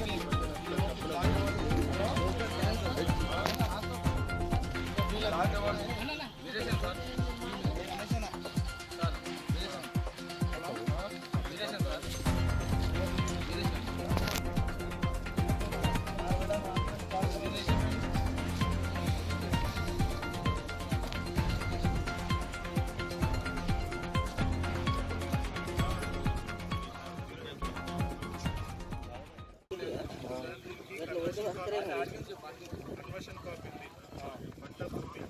Gracias. Conversion copy ఉంది పట్టా copy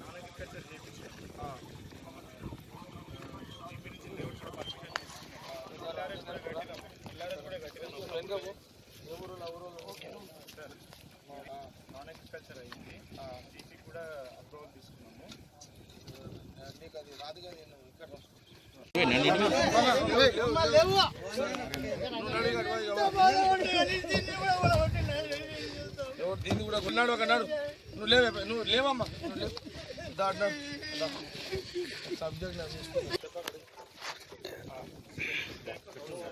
non agriculture చేయించారు జీపీ నుంచి లేఅవుట్ కూడా పర్మిషన్ ఎల్ఆర్ఎస్ కూడా కట్టినాం ఎల్ఆర్ఎస్ కూడా కట్టినాం నాన్ అగ్రికల్చర్ అయింది జీపీ కూడా అప్రూవల్ తీసుకున్నాము నీకు అది రాదు కదా నేను ఇక్కడ ఎవరు ఉన్నాడు ఒక నాడు నువ్వు లేవే నువ్వు లేవమ్మా. నువ్వు లేవు దా సబ్జెక్ట్ నాకు రామ్మా అమ్మా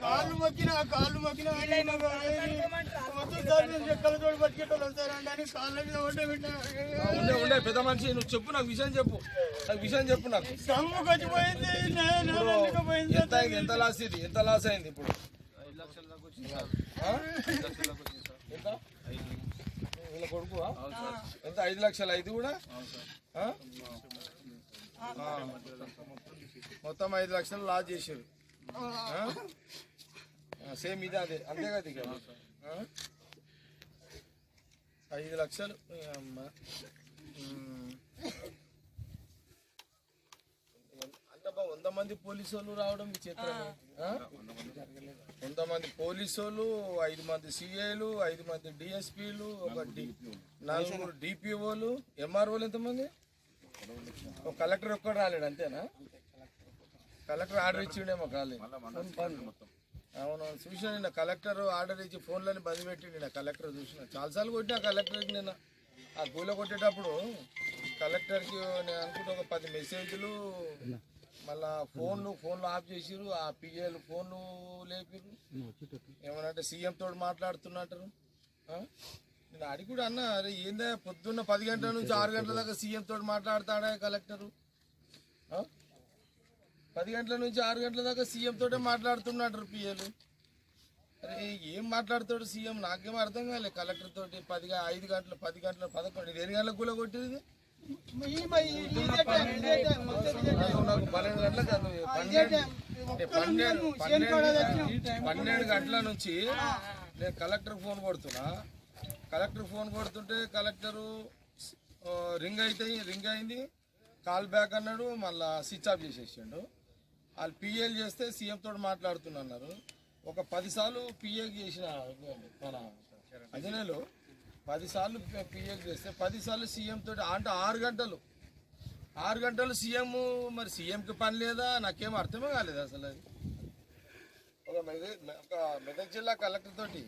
కాళ్ళు మొక్కినా కాళ్ళు మొక్కినా చెక్కలతో బతికేటోళ్ళం అని కాళ్ళ మీద ఒడ్డే ఉండే ఉండే పెద్ద మనిషి నువ్వు చెప్పు నాకు విషయం చెప్పు నాకు విషయం చెప్పు నాకు సమ్ముకు పోయింది ఎంత ఎంత లాస్ ఇది ఎంత లాస్ అయింది ఇప్పుడు ఆ? ఎంత వీళ్ళ కొడుకు ఎంత? ఐదు లక్షలు. ఐదు కూడా. మొత్తం ఐదు లక్షలు లాస్ చేసారు సేమ్ ఇదే అదే అంతే కదా ఇక? ఐదు లక్షలు. అమ్మ. బా వంద మంది పోలీసు వాళ్ళు రావడం మీ కొంతమంది పోలీసులు ఐదు మంది సిఐలు ఐదు మంది డిఎస్పీలు ఒక నలుగురు డిపిఓలు ఎంఆర్ఓలు ఎంతమంది? ఒక కలెక్టర్ ఒక్కడు రాలేడు అంతేనా? కలెక్టర్ ఆర్డర్ ఇచ్చిండేమో కాలేదు అవును చూసిన నిన్న కలెక్టర్ ఆర్డర్ ఇచ్చి ఫోన్లని బంద్ పెట్టి నిన్న కలెక్టర్ చూసిన. చాలాసార్లు కొట్టిన కలెక్టర్కి నిన్న. ఆ కూల కొట్టేటప్పుడు కలెక్టర్కి నేను అనుకుంటే ఒక పది మెసేజ్లు మళ్ళా ఫోన్లు ఫోన్లు ఆఫ్ చేసిరు ఆ పిఏలు ఫోన్లు లేపిరు ఏమనంటే సీఎం తోడు మాట్లాడుతున్నట్టు. నేను అడిగి కూడా అన్న అరే ఏందా పొద్దున్న పది గంటల నుంచి ఆరు గంటల దాకా సీఎం తోడు మాట్లాడతాడా కలెక్టరు? పది గంటల నుంచి ఆరు గంటల దాకా సీఎం తోటే మాట్లాడుతున్నాడు పిఏలు. అరే ఏం మాట్లాడతాడు సీఎం? నాకేం అర్థం కాలే కలెక్టర్ తోటి పదిగా ఐదు గంటలు పది గంటలు పదకొండు ఎన్ని గంటలకు కూడా కొట్టింది పన్నెండు పన్నెండు పన్నెండు పన్నెండు గంటల నుంచి నేను కలెక్టర్ ఫోన్ కొడుతున్నా. కలెక్టర్ ఫోన్ కొడుతుంటే కలెక్టరు రింగ్ అయితే రింగ్ అయింది. కాల్ బ్యాక్ అన్నాడు మళ్ళా స్విచ్ ఆఫ్ చేసేసిండు. వాళ్ళు పిఏలు చేస్తే సీఎం తోటి మాట్లాడుతున్నారు ఒక పదిసార్లు పిఏకి చేసిన మన అజనేలో పదిసార్లు పిఎల్ చేస్తే పదిసార్లు సీఎం తోటి అంటే ఆరు గంటలు. ఆరు గంటలు సీఎం మరి సీఎంకి పని లేదా? నాకేం అర్థమే కాలేదు అసలు అది. ఒక మెదక్ ఒక మెదక్ జిల్లా కలెక్టర్ తోటి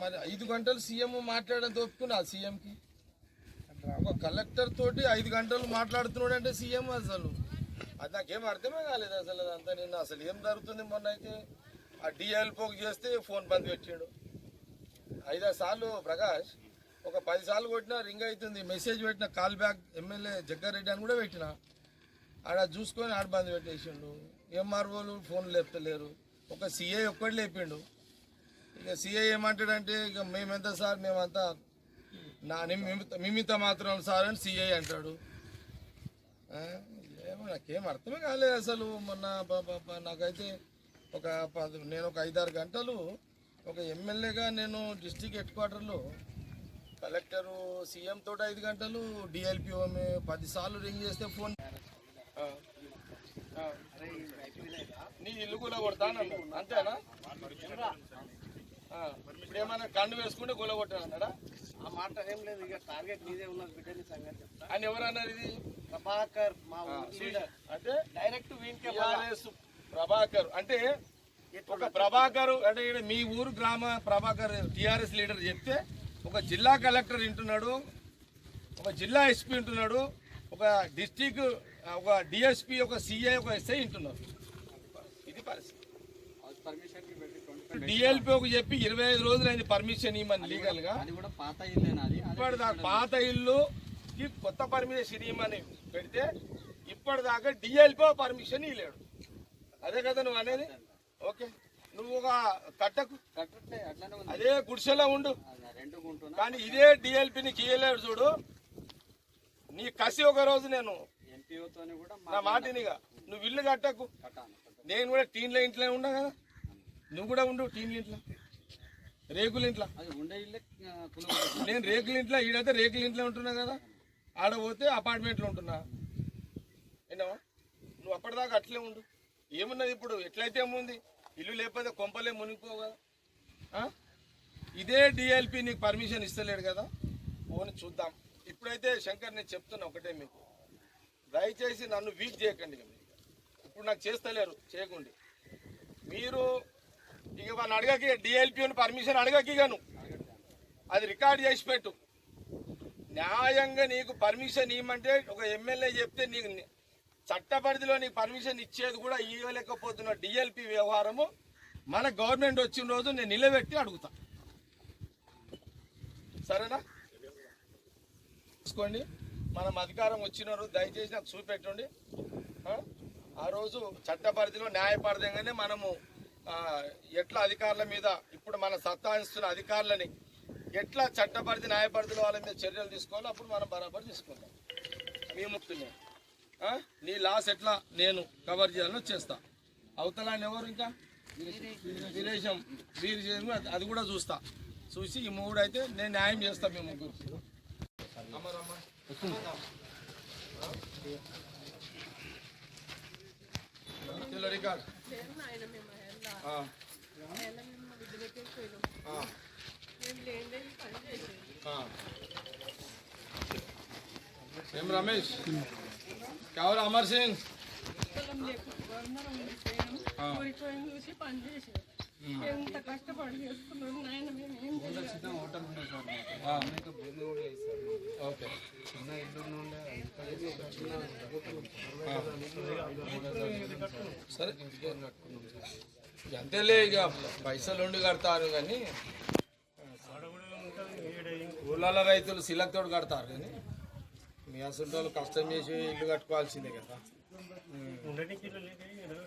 మరి ఐదు గంటలు సీఎం మాట్లాడడం ఒప్పుకున్నా సీఎంకి. ఒక కలెక్టర్ తోటి ఐదు గంటలు మాట్లాడుతున్నాడు అంటే సీఎం అసలు. అది నాకేం అర్థమే కాలేదు అసలు అదంతా నిన్న. అసలు ఏం జరుగుతుంది మొన్న అయితే? ఆ డిఎల్పోకి చేస్తే ఫోన్ బంద్ పెట్టాడు. ఐదారు సార్లు ప్రకాష్ ఒక పది సార్లు కొట్టినా రింగ్ అవుతుంది. మెసేజ్ పెట్టిన కాల్ బ్యాక్ ఎమ్మెల్యే జగ్గారెడ్డి అని కూడా పెట్టిన. ఆడ చూసుకొని ఆడబంది పెట్టేసిండు. ఎంఆర్ఓలు ఫోన్లు లేపుతలేరు ఒక సిఐ ఒక్కడు లేపిండు. ఇక సిఐ ఏమంటాడంటే ఇక మేమెంత సార్ మేమంతా నా నిమిత్త మిమిత మాత్రం సార్ అని సిఐ అంటాడు. ఏమో నాకేం అర్థమే కాలేదు అసలు. మొన్న నాకైతే ఒక పది నేను ఒక ఐదారు గంటలు ఒక ఎమ్మెల్యేగా నేను డిస్టిక్ హెడ్ క్వార్టర్లో కలెక్టరు సీఎం తోటి ఐదు గంటలు డిఎల్పిఓ పది సార్లు రింగ్ చేస్తే ఫోన్ ఆ, ఆ. నీ ఇల్లు కూడా కొడతానన్నా అంతేనా? ఆ, ఇప్పుడు ఏమైనా కండు వేసుకుంటే గొల కొట్టానన్నాడా ఆ మాట ఏం లేదు ఇక టార్గెట్ మీదే ఉన్నది బిడ్డని సంగతి చెప్తా. అని ఎవరన్నారు ఇది? ప్రభాకర్ మా అంటే డైరెక్ట్ టిఆర్ఎస్ ప్రభాకర్. అంటే ఒక ప్రభాకర్ అంటే మీ ఊరు గ్రామ ప్రభాకర్ టిఆర్ఎస్ లీడర్ చెప్తే ఒక జిల్లా కలెక్టర్ వింటున్నాడు ఒక జిల్లా ఎస్పీ వింటున్నాడు ఒక డిస్టిక్ ఒక డిఎస్పి ఒక సిఐ ఒక ఎస్ఐ ఉంటున్నారు ఇది పరిస్థితి. డిఎల్పి ఒక చెప్పి ఇరవై ఐదు రోజులు అయింది పర్మిషన్ ఇవ్వమని లీగల్గా ఇప్పటిదాకా పాత ఇల్లు కొత్త పర్మిషన్ ఇవ్వమని పెడితే ఇప్పటిదాకా డిఎల్పి పర్మిషన్ ఇవ్వలేడు. అదే కదా నువ్వు అనేది? ఓకే. నువ్వు ఒక కట్టకు. అదే గుడిసెలో ఉండు. కానీ ఇదే డిఎల్పి నీకు ఇవ్వలేడు చూడు. నీ కసి ఒక రోజు నేను నా మాటినిగా నువ్వు ఇల్లు కట్టకు. నేను కూడా టీన్ల ఇంట్లో ఉన్నా కదా. నువ్వు కూడా ఉండు టీన్ల ఇంట్లో. రేకుల ఇంట్లో. ఉండే నేను రేకుల ఇంట్లో ఈడైతే రేకుల ఇంట్లో ఉంటున్నా కదా. ఆడ పోతే అపార్ట్మెంట్లో ఉంటున్నా. విన్నావా నువ్వు అప్పటిదాకా అట్లే ఉండు. ఏమున్నది ఇప్పుడు? ఎట్లయితే ఏముంది? ఇల్లు లేకపోతే కొంపలే మునిగిపోవు కదా. ఇదే డిఎల్పి నీకు పర్మిషన్ ఇస్తలేడు కదా. పోని చూద్దాం. ఇప్పుడైతే శంకర్ నేను చెప్తున్నా ఒకటే మీకు. దయచేసి నన్ను వీక్ చేయకండి. ఇప్పుడు నాకు చేస్తలేరు చేయకండి. మీరు ఇక వాళ్ళు అడగకి డిఎల్పి పర్మిషన్ అడగకి గాను అది రికార్డ్ చేసి పెట్టు. న్యాయంగా నీకు పర్మిషన్ ఇవ్వమంటే ఒక ఎమ్మెల్యే చెప్తే నీకు చట్ట పరిధిలో నీకు పర్మిషన్ ఇచ్చేది కూడా ఇవ్వలేకపోతున్న డిఎల్పి వ్యవహారము మన గవర్నమెంట్ వచ్చిన రోజు నేను నిలబెట్టి అడుగుతా. సరేనా? చూసుకోండి. మనం అధికారం వచ్చిన రోజు దయచేసి నాకు చూపెట్టండి. ఆ? రోజు చట్ట పరిధిలో న్యాయపరదంగానే మనము ఎట్లా అధికారుల మీద ఇప్పుడు మన సత్తాయిస్తున్న అధికారులని ఎట్లా చట్టపరిధి న్యాయపరిధిలో వాళ్ళ మీద చర్యలు తీసుకోవాలో అప్పుడు మనం బరాబర్ తీసుకుందాం మీ ముక్తున్నాం నీ లాస్ ఎట్లా? నేను కవర్ చేయాలని వచ్చేస్తా అవతల ఎవరు ఇంకా? వీరేశం. వీరు చేసి అది కూడా చూస్తా. చూసి ఈ మూడు అయితే నేను న్యాయం చేస్తా మేము ముగ్గురు. చలో రికార్డ్. ఏం రమేష్? కావాలి అమర్ సింగ్? ఆ. చూసి పని చేసి ఎంత కష్టపడి చేసుకున్నాడు నాయన మేము ఏం ఆ. ఓకే. సరే. ఇక అంతేలే ఇక. పైసలు ఉండి కడతారు కానీ ఊళ్ళలో రైతులు సిలక్తోడు కడతారు కానీ మీ అసలు వాళ్ళు కష్టం చేసి ఇల్లు కట్టుకోవాల్సిందే కదా.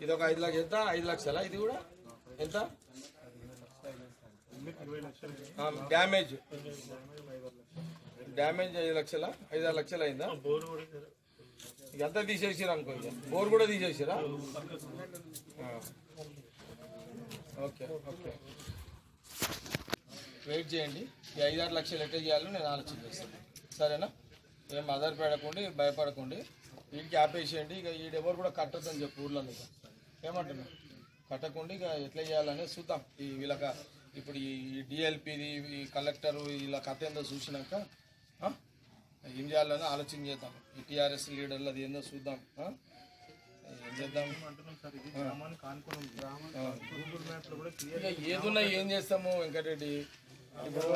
ఇది ఒక ఐదు లక్షలు ఎంత? ఐదు లక్షలా? ఇది కూడా? ఎంత? ఆ, డ్యామేజ్. డ్యామేజ్ ఐదు లక్షల? ఐదు ఆరు లక్షలు అయిందా? ఇదంతా తీసేసిరా అనుకో బోర్ కూడా తీసేసిరా ఆ. Okay okay. వెయిట్ చేయండి. ఈ ఐదు ఆరు లక్షలు ఎట్లా చేయాలో నేను ఆలోచన చేస్తాను. సరేనా? ఏం ఆధారపడకండి భయపడకండి. వీటికి ఆపేసేయండి ఇక ఈడెవరు కూడా కట్టొద్దని చెప్పు ఊర్లలో ఇక ఏమంటున్నా కట్టకుండా ఇక ఎట్లా చేయాలనేది చూద్దాం. ఈ వీళ్ళక ఇప్పుడు ఈ డిఎల్పిది ఈ కలెక్టర్ వీళ్ళ కథ ఏందో చూసినాక? ఏం చేయాలని ఆలోచన చేద్దాం. ఈ టీఆర్ఎస్ లీడర్లది ఏందో చూద్దాం. ఏదున్నా ఏం చేస్తాము వెంకటరెడ్డి? ఇప్పుడు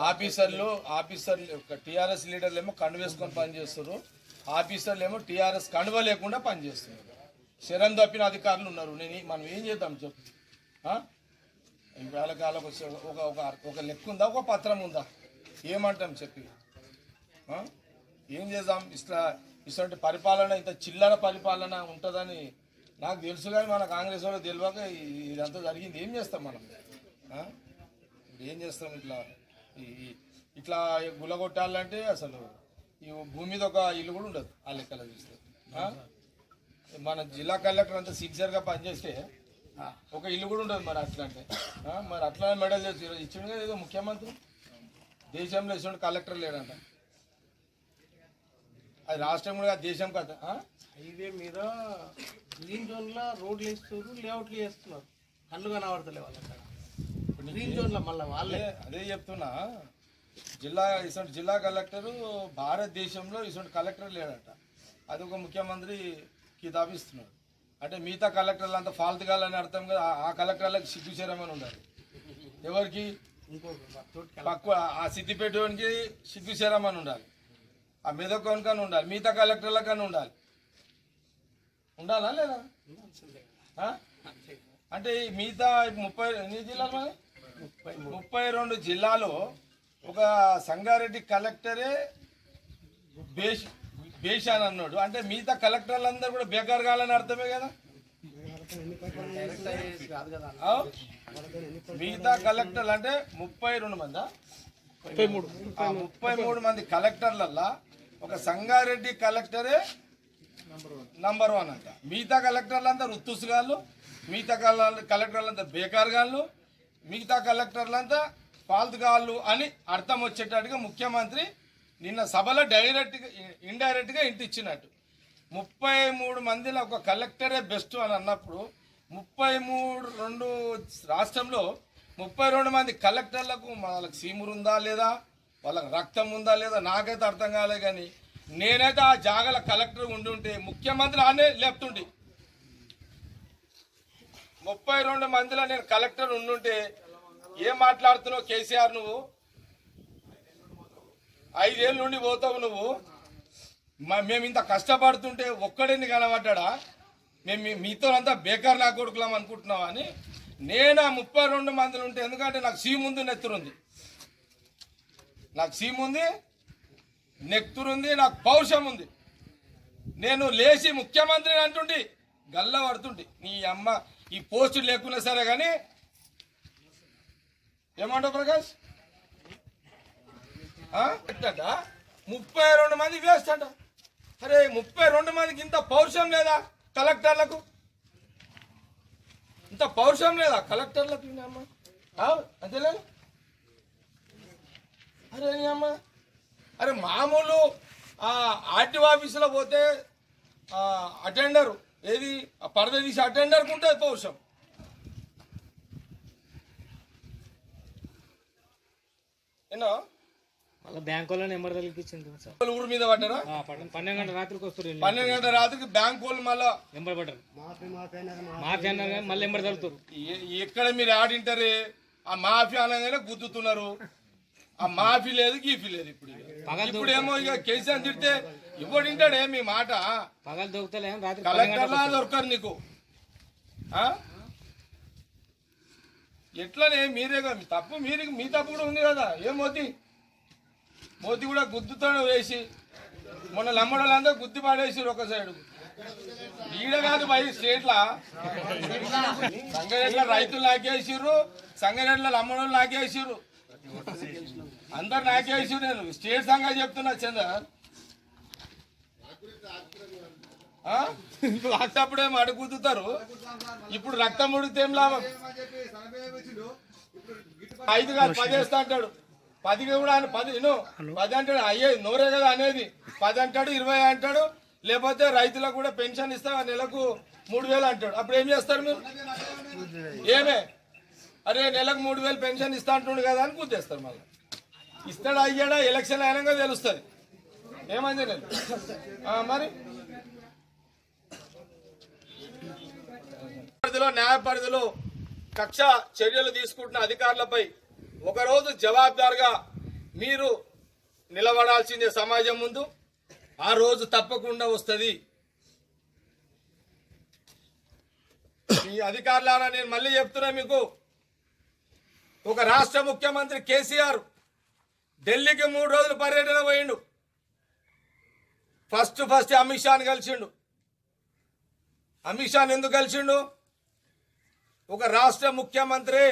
ఆఫీసర్లు ఆఫీసర్లు టీఆర్ఎస్ లీడర్లు ఏమో కండు వేసుకొని పనిచేస్తారు ఆఫీసర్లు ఏమో టీఆర్ఎస్ కండువ లేకుండా పనిచేస్తున్నారు శరం తప్పిన అధికారులు ఉన్నారు. నేను మనం ఏం చేద్దాం చెప్పు. ఆ? కాలకు వచ్చే ఒక ఒక ఒక లెక్క ఉందా? ఒక పత్రం ఉందా? ఏమంటాం చెప్పి? ఏం చేద్దాం? ఇట్లా ఇటువంటి పరిపాలన ఇంత చిల్లర పరిపాలన ఉంటుందని నాకు తెలుసు కానీ మన కాంగ్రెస్ వాళ్ళు తెలియక ఇదంతా జరిగింది. ఏం చేస్తాం మనం? ఇప్పుడు ఏం చేస్తాం ఇట్లా? ఈ- ఈ- ఇట్లా గులగొట్టాలంటే అసలు ఈ భూమి మీద ఒక ఇల్లు కూడా ఉండదు ఆ లెక్కలో చూస్తే. మన జిల్లా కలెక్టర్ అంతా సిన్సియర్గా పనిచేస్తే ఒక ఇల్లు కూడా ఉండదు మరి అట్లా అంటే మరి అట్లా మెడల్ చేసి ఈరోజు ఇచ్చిండు కదా ఏదో ముఖ్యమంత్రి? దేశంలో ఇటువంటి కలెక్టర్ లేడంట. అది రాష్ట్రం కూడా దేశం కదా. హైవే మీద గ్రీన్ జోన్లో రోడ్లు వేస్తున్నారు లేఅవుట్లు వేస్తున్నారు. కళ్ళు కనబడతలే అక్కడ గ్రీన్ జోన్లో మళ్ళీ వాళ్ళే. అదే చెప్తున్నా. జిల్లా ఇటువంటి జిల్లా కలెక్టరు భారతదేశంలో ఇటువంటి కలెక్టర్ లేడట. అది ఒక ముఖ్యమంత్రి కితాబిస్తున్నాడు అంటే మిగతా కలెక్టర్లు అంతా ఫాల్తు కాలని అర్థం కదా. ఆ- కలెక్టర్లకు సిగ్గుచేరమని ఉండాలి. ఎవరికి? పక్క ఆ సిద్దిపేటకి సిగ్గుచేరమని ఉండాలి. ఆ మెదక్కోని కన్నా ఉండాలి. మిగతా కలెక్టర్ల కన్నా ఉండాలి. ఉండాలా లేదా? అంటే ఈ మిగతా ముప్పై ఎన్ని జిల్లాలు మరి? ముప్పై రెండు జిల్లాలో ఒక సంగారెడ్డి కలెక్టరే బేష్ బేష్ అని అన్నాడు. అంటే మిగతా కలెక్టర్లందరూ కూడా బేకార్ కావాలని అర్థమే కదా? మిగతా కలెక్టర్లు అంటే ముప్పై రెండు మందా? ముప్పై మూడు. మంది కలెక్టర్లల్లా ఒక సంగారెడ్డి కలెక్టరే నంబర్ వన్ అంట. మిగతా కలెక్టర్లంతా రుత్తుసుగాళ్ళు మిగతా కల- కలెక్టర్లంతా బేకార్గాళ్ళు మిగతా కలెక్టర్లంతా పాల్తుగాళ్ళు అని అర్థం వచ్చేటట్టుగా ముఖ్యమంత్రి నిన్న సభలో డైరెక్ట్గా ఇండైరెక్ట్గా ఇంటిచ్చినట్టు. ముప్పై మూడు మందిలో ఒక కలెక్టరే బెస్ట్ అని అన్నప్పుడు ముప్పై మూడు రెండు రాష్ట్రంలో ముప్పై రెండు మంది కలెక్టర్లకు వాళ్ళకి సీమురు ఉందా లేదా? వాళ్ళకి రక్తం ఉందా లేదా? నాకైతే అర్థం కాలే కానీ నేనైతే ఆ జాగల కలెక్టర్ ఉండి ఉంటే ముఖ్యమంత్రి ఆనే లేపుతుండే. ముప్పై రెండు మందిలో నేను కలెక్టర్ ఉండుంటే ఏం మాట్లాడుతున్నావు కేసీఆర్ నువ్వు? ఐదేళ్ళ నుండి పోతావు నువ్వు. మ- మేము ఇంత కష్టపడుతుంటే ఒక్కడిని కనబడ్డా మేము మీతో అంతా బేకార్ నా కొడుకులాం అనుకుంటున్నాం అని. నేను ఆ ముప్పై రెండు మందులు ఉంటే ఎందుకంటే నాకు సీ ముందు నెత్తురుంది. నాకు సీమ్ ఉంది నెత్తురుంది నాకు పౌరుషం ఉంది. నేను లేచి ముఖ్యమంత్రిని అంటుండి గల్ల పడుతుండి నీ అమ్మ ఈ పోస్టు లేకున్నా సరే కానీ ఏమంటావు ప్రకాష్? ఆ? ముప్పై రెండు మంది వేస్ట్ అంట. అరే ముప్పై రెండు మందికి ఇంత పౌరుషం లేదా కలెక్టర్లకు? ఇంత పౌరుషం లేదా కలెక్టర్లకు అమ్మ? అంతేలే? అరే అమ్మా అమ్మ. అరే మామూలు ఆర్టీ ఆఫీసులో పోతే అటెండర్ ఏది? ఆ పరద తీసి అటెండర్కి ఉంటుంది పౌరుషం ఏనా? మళ్ళీ బ్యాంక్ వాళ్ళని నెంబర్ తగిలిపించింది సార్. వాళ్ళు ఊరి మీద పడ్డారా? పన్నెండు పన్నెండు గంటల రాత్రికి వస్తారు. పన్నెండు గంటల రాత్రికి బ్యాంక్ వాళ్ళు మళ్ళా నెంబర్ పడ్డారు. మాఫీ అన్నారు కానీ మళ్ళీ నెంబర్ తగులుతారు. ఎ- ఎక్కడ మీరు ఆడింటారే ఆ మాఫీ అనగానే గుద్దుతున్నారు. ఆ మాఫీ లేదు గీఫీ లేదు ఇప్పుడు ఇప్పుడు ఏమో ఇక కేసీఆర్ తిడితే ఇవ్వడు వింటాడే మీ మాట. పగలు దొరుకుతలే రాత్రి కలెక్టర్లా దొరకరు నీకు? ఎట్లనే మీరే కదా, తప్పు మీరు మీ తప్పు కూడా ఉంది కదా. ఏం మోతి మోతి కూడా గుద్దుతో వేసి. మొన్న లమ్మడోళ్ళందరూ గుద్ది పాడేసారు ఒక సైడు. ఈడ కాదు బయట స్టేట్లా. సంగారెడ్ల రైతులు నాకేసిర్రు సంగారెడ్ల లమ్మడోళ్ళు నాకేసిర్రు అందరు నాకేసిర్రు నేను. స్టేట్ సంగతి చెప్తున్నా చందర్. ఆ? అట్టప్పుడేమో అడుగుతుతారు ఇప్పుడు రక్తం ఉడితే ఏం లాభం? ఐదు కాదు పది వేస్తా అంటాడు. పదికి కూడా ఆయన పది పది అంటాడు. అయ్యే నోరే కదా అనేది. పది అంటాడు ఇరవై అంటాడు. లేకపోతే రైతులకు కూడా పెన్షన్ ఇస్తా నెలకు మూడు వేలు అంటాడు. అప్పుడు ఏం చేస్తారు మీరు? ఏమే? అరే నెలకు మూడు వేలు పెన్షన్ ఇస్తా అంటుండు కదా అని గుర్తేస్తారు మళ్ళీ. ఇస్తాడా అయ్యాడా ఎలక్షన్ అయినాక తెలుస్తుంది. ఏమైంది నేను? మరి? పరిధిలో న్యాయ పరిధిలో కక్ష చర్యలు తీసుకుంటున్న అధికారులపై ఒకరోజు జవాబుదారుగా మీరు నిలబడాల్సిందే సమాజం ముందు. ఆ రోజు తప్పకుండా వస్తుంది. ఈ అధికారులారా నేను మళ్ళీ చెప్తున్నా మీకు. ఒక రాష్ట్ర ముఖ్యమంత్రి కేసీఆర్ ఢిల్లీకి మూడు రోజులు పర్యటన పోయిండు. ఫస్ట్ ఫస్ట్ అమిత్ షాని కలిసిండు. అమిత్ షాని ఎందుకు కలిసిండు? ఒక రాష్ట్ర ముఖ్యమంత్రి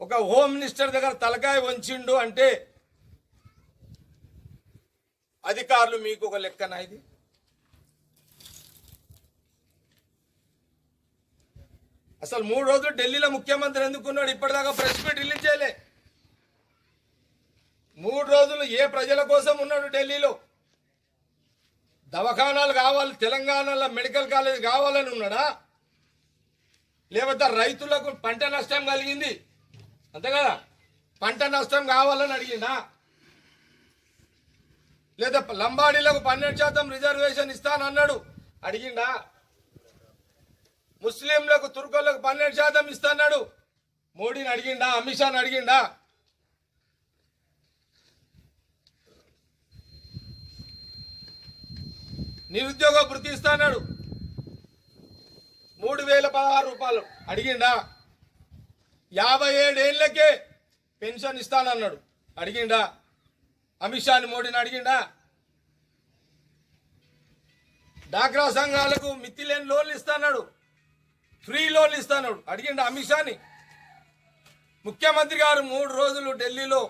ఒక హోమ్ మినిస్టర్ దగ్గర తలకాయ వంచిండు అంటే అధికారులు మీకు ఒక లెక్కన ఇది? అసలు మూడు రోజులు ఢిల్లీలో ముఖ్యమంత్రి ఎందుకున్నాడు ఇప్పటిదాకా ప్రెస్ మీట్ రిలీజ్ చేయలే. మూడు రోజులు ఏ ప్రజల కోసం ఉన్నాడు ఢిల్లీలో? దవాఖానాలు కావాలి తెలంగాణలో మెడికల్ కాలేజ్ కావాలని ఉన్నాడా? లేకపోతే రైతులకు పంట నష్టం కలిగింది. అంతే కదా? పంట నష్టం కావాలని అడిగినా లేదా లంబాడీలకు పన్నెండు శాతం రిజర్వేషన్ ఇస్తానన్నాడు అడిగిండా? ముస్లింలకు తుర్కులకు పన్నెండు శాతం ఇస్తాన్నాడు మోడీని అడిగిండా? అమిత్ షాని అడిగిండా? నిరుద్యోగ వృత్తి ఇస్తాడు మూడు వేల పదహారు రూపాయలు. అడిగిండా? యాభై ఏడేళ్ళకే పెన్షన్ ఇస్తానన్నాడు. అడిగిండా? అమిత్ షాని మోడీని అడిగిండా? డాక్రా సంఘాలకు మిత్తిలేని లోన్లు ఇస్తాడు ఫ్రీ లోన్లు ఇస్తాడు అడిగిండా అమిత్ షాని? ముఖ్యమంత్రి గారు మూడు రోజులు ఢిల్లీలో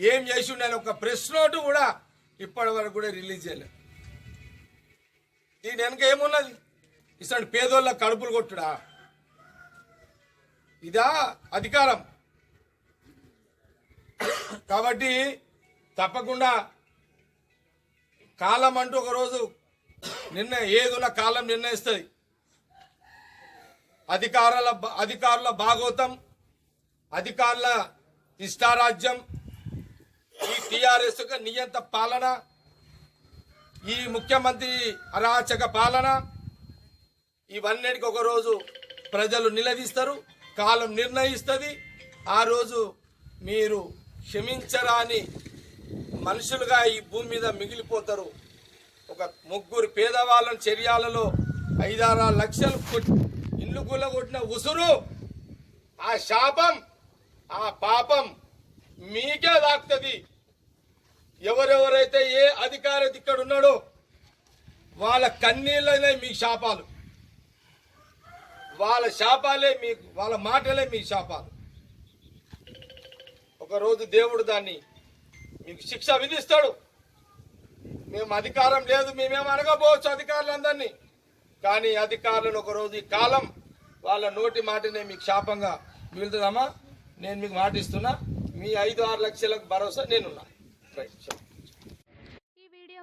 ఏం చేసి ఉండాలి ఒక ప్రెస్ నోటు కూడా ఇప్పటి వరకు కూడా రిలీజ్ చేయలేదు. దీని వెనక ఏమున్నది? ఇస్తాడు పేదోళ్ళ కడుపులు కొట్టుడా? ఇదా అధికారం. కాబట్టి తప్పకుండా కాలం అంటూ ఒక రోజు నిర్ణయం ఏదున్న కాలం నిర్ణయిస్తుంది. అధికారుల అధికారుల భాగోతం అధికారుల ఇష్టారాజ్యం ఈ టిఆర్ఎస్ నియంత పాలన ఈ ముఖ్యమంత్రి అరాచక పాలన ఇవన్నిటికి ఒకరోజు ప్రజలు నిలదీస్తారు కాలం నిర్ణయిస్తుంది. ఆ రోజు మీరు క్షమించరాని మనుషులుగా ఈ భూమి మీద మిగిలిపోతారు. ఒక ముగ్గురు పేదవాళ్ళని చర్యాలలో ఐదారు లక్షలు ఇల్లు కూలగొట్టిన ఉసురు ఆ శాపం ఆ పాపం మీకే దాక్తుంది. ఎవరెవరైతే ఏ అధికారి ఇక్కడ ఉన్నాడో వాళ్ళ కన్నీళ్ళనే మీ శాపాలు. వాళ్ళ శాపాలే మీ వాళ్ళ మాటలే మీ శాపాలు. ఒకరోజు దేవుడు దాన్ని మీకు శిక్ష విధిస్తాడు. మేము అధికారం లేదు మేమేం అనకపోవచ్చు అధికారులందరినీ. కానీ అధికారులను ఒకరోజు ఈ కాలం వాళ్ళ నోటి మాటనే మీకు శాపంగా మిగులుతుందమ్మా. నేను మీకు మాట ఇస్తున్నా మీ ఐదు ఆరు లక్షలకు భరోసా నేనున్నా. రైట్ చెప్పు.